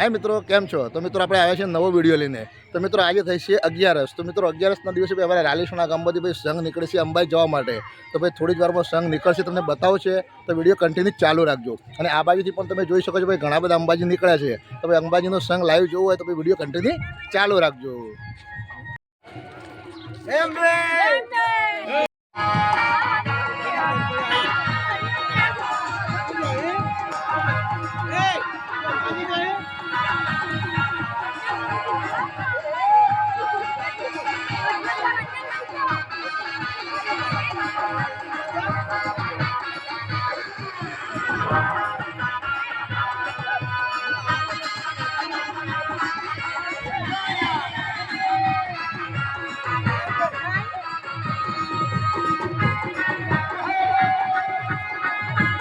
હાય મિત્રો, કેમ છો? તો મિત્રો, આપણે આવ્યા છીએ નવો વીડિયો લઈને. તો મિત્રો, આજે થઈ છે અગિયારસ. તો મિત્રો, અગિયારસના દિવસે ભાઈ અમારે રાલીસણા ગામમાંથી ભાઈ સંઘ નીકળે છે અંબાઈ જવા માટે. તો ભાઈ થોડી જ વારમાં સંઘ નીકળશે, તમને બતાવો છે તો વીડિયો કન્ટિન્યુ ચાલુ રાખજો. અને આ બાજુથી પણ તમે જોઈ શકો છો ભાઈ, ઘણા બધા અંબાજી નીકળ્યા છે. તો ભાઈ, અંબાજીનો સંઘ લાઈવ જોવો હોય તો ભાઈ વીડિયો કન્ટિન્યુ ચાલુ રાખજો.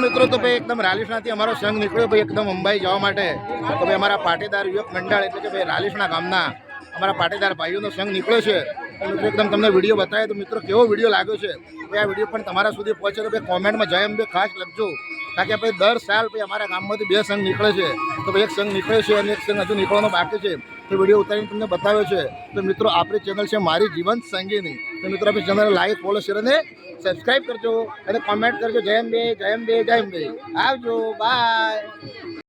મિત્રો, તો ભાઈ એકદમ રાલીસણાથી અમારો સંઘ નીકળ્યો ભાઈ એકદમ અંબાઈ જવા માટે. તો ભાઈ અમારા પાટીદાર યુવક મંડળ, એટલે કે ભાઈ રાલીસણા ગામના અમારા પાટીદાર ભાઈઓનો સંઘ નીકળ્યો છે. એકદમ તમને વીડિયો બતાવે તો મિત્રો, કેવો વીડિયો લાગ્યો છે? ભાઈ આ વીડિયો પણ તમારા સુધી પહોંચે તો કોમેન્ટમાં જય અંબે ખાસ લખજો. કારણ કે ભાઈ દર સાલ ભાઈ અમારા ગામમાંથી બે સંઘ નીકળે છે. તો એક સંઘ નીકળે છે અને એક સંઘ હજુ નીકળવાનો બાકી છે. તો વીડિયો ઉતારીને તમને બતાવ્યો છે. તો મિત્રો, આપણી ચેનલ છે મારી જીવન સંગીની. તો મિત્રો, આપણી ચેનલ લાઈક ફોલો શેર અને સબસ્ક્રાઈબ કરજો અને કોમેન્ટ કરજો. જય અંબે જય અંબે જય અંબે. આવજો બાય